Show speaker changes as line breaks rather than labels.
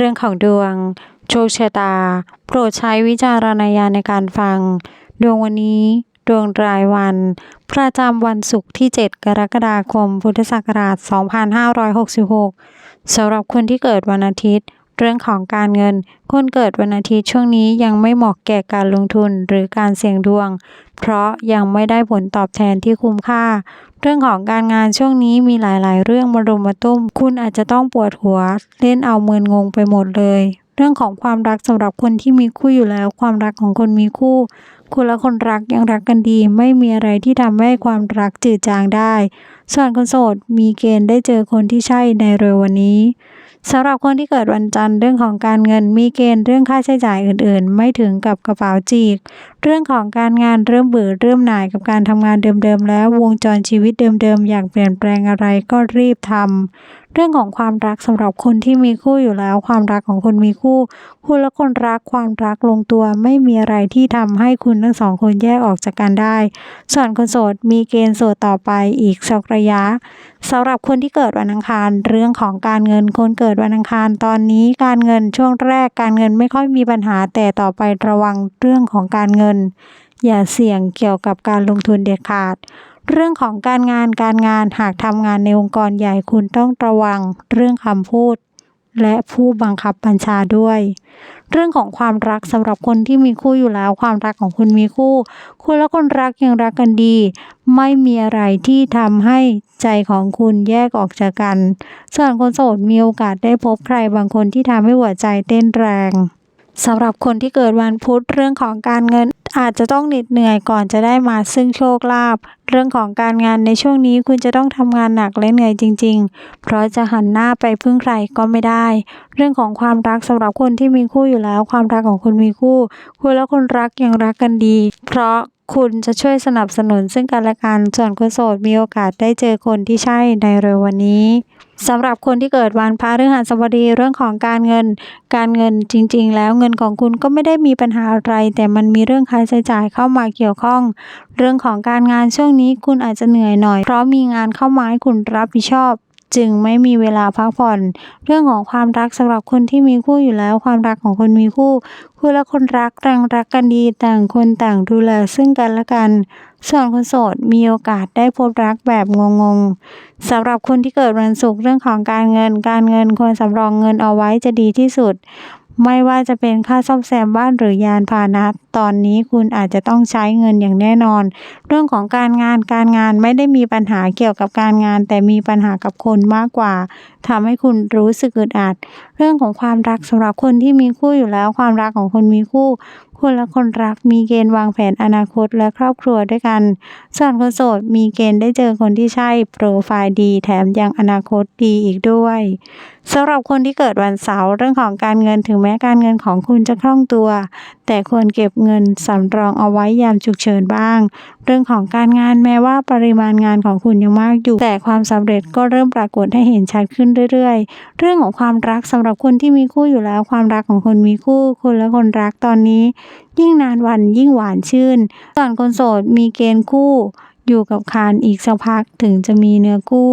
เรื่องของดวง โชคชะตา โปรดใช้วิจารณญาณในการฟัง ดวงวันนี้ ดวงรายวัน ประจำวันศุกร์ที่ 7 กรกฎาคม พุทธศักราช 2566สำหรับคนที่เกิดวันอาทิตย์ เรื่องของการเงิน คนเกิดวันอาทิตย์ช่วงนี้ยังไม่เหมาะแก่การลงทุนหรือการเสี่ยงดวง เพราะยังไม่ได้ผลตอบแทนที่คุ้มค่า เรื่องของการงานช่วงนี้มีหลายๆ เรื่องมารุมมาตุ้ม คุณอาจจะต้องปวดหัว เล่นเอาเมินงงไปหมดเลย เรื่องของความรักสำหรับคนที่มีคู่อยู่แล้ว ความรักของคนมีคู่ คุณและคนรักยังรักกันดี ไม่มีอะไรที่ทำให้ความรักจืดจางได้ ส่วนคนโสดมีเกณฑ์ได้เจอคนที่ใช่ในเร็ววันนี้ สำหรับคนที่เกิดวันจันทร์เรื่องของการเงินมีเกณฑ์เรื่องค่าใช้จ่ายอื่น ๆ ไม่ถึงกับกระเป๋าจีกเรื่องของการงานเริ่มเบื่อเริ่มหน่ายกับการทำงานเดิมๆแล้ววงจรชีวิตเดิมๆอยากเปลี่ยนแปลงอะไรก็รีบทำเรื่องของความรักสำหรับคนที่มีคู่อยู่แล้ว ความรักของคนมีคู่ คุณและคนรักความรักลงตัวไม่มีอะไรที่ทำให้คุณทั้งสองคนแยกออกจากกันได้ ส่วนคนโสดมีเกณฑ์โสดต่อไปอีกสักระยะสำหรับคนที่เกิดวันอังคาร เรื่องของการเงินคนเกิดวันอังคารตอนนี้การเงินช่วงแรกการเงินไม่ค่อยมีปัญหาแต่ต่อไประวังเรื่องของการเงินอย่าเสี่ยงเกี่ยวกับการลงทุนเด็ดขาด เรื่องของการงานการงานหากทำงานในองค์กรใหญ่คุณต้องระวังเรื่องคำพูด และผู้บังคับบัญชาด้วย เรื่องของความรักสำหรับคนที่มีคู่อยู่แล้ว ความรักของคุณมีคู่ คุณและคนรักยังรักกันดี ไม่มีอะไรที่ทำให้ใจของคุณแยกออกจากกันส่วนคนโสดมีโอกาสได้พบใครบางคนที่ทำให้หัวใจเต้นแรง สำหรับคนที่เกิดวันพุธเรื่องของการเงินอาจจะต้องเหน็ดเหนื่อยก่อนจะได้มาซึ่งโชคลาภ เรื่องของการงานในช่วงนี้คุณจะต้องทำงานหนักและเหนื่อยจริง ๆ เพราะจะหันหน้าไปพึ่งใครก็ไม่ได้ เรื่องของความรักสำหรับคนที่มีคู่อยู่แล้ว ความรักของคุณมีคู่ คุณและคนรักยังรักกันดี เพราะคุณจะช่วยสนับสนุนซึ่งกันและกันส่วนคนโสดมีโอกาสได้เจอคนที่ใช่ในเร็ววันนี้สำหรับคนที่เกิดวันพฤหัสบดีเรื่องของการเงิน การเงินจริง ๆ แล้วเงินของคุณก็ไม่ได้มีปัญหาอะไร แต่มันมีเรื่องค่าใช้จ่ายเข้ามาเกี่ยวข้อง เรื่องของการงานช่วงนี้คุณอาจจะเหนื่อยหน่อย เพราะมีงานเข้ามาให้คุณรับผิดชอบจึงไม่มีเวลาพักผ่อน เรื่องของความรักสำหรับคนที่มีคู่อยู่แล้ว ความรักของคนมีคู่คู่และคนรักต่างรักกันดีต่างคนต่างดูแลซึ่งกันและกัน ส่วนคนโสดมีโอกาสได้พบรักแบบงงๆสำหรับคนที่เกิดวันศุกร์เรื่องของการเงิน การเงินควรสำรองเงินเอาไว้จะดีที่สุด ไม่ว่าจะเป็นค่าซ่อมแซมบ้านหรือยานพาหนะ ตอนนี้คุณอาจจะต้องใช้เงินอย่างแน่นอน เรื่องของการงานการงานไม่ได้มีปัญหาเกี่ยวกับการงาน แต่มีปัญหากับคนมากกว่าทำให้คุณรู้สึกอึดอัด เรื่องของความรักสำหรับคนที่มีคู่อยู่แล้ว ความรักของคนมีคู่คนและคนรักมีเกณฑ์วางแผนอนาคตและครอบครัวด้วยกัน ส่วนคนโสดมีเกณฑ์ได้เจอคนที่ใช่โปรไฟล์ดี แถมยังอนาคตดีอีกด้วย สำหรับคนที่เกิดวันเสาร์เรื่องของการเงินถึงแม้การเงินของคุณจะคล่องตัว แต่ควรเก็บเงินสำรองเอาไว้ยามฉุกเฉินบ้าง เรื่องของการงานแม้ว่าปริมาณงานของคุณยังมากอยู่ แต่ความสำเร็จก็เริ่มปรากฏให้เห็นชัดขึ้นเรื่อยๆ เรื่องของความรักสำหรับคนที่มีคู่อยู่แล้ว ความรักของคนมีคู่คุณและคนรักตอนนี้ ยิ่งนานวันยิ่งหวานชื่นส่วนคนโสดมีเกณฑ์คู่ อยู่กับคานอีกสักพักถึงจะมีเนื้อคู่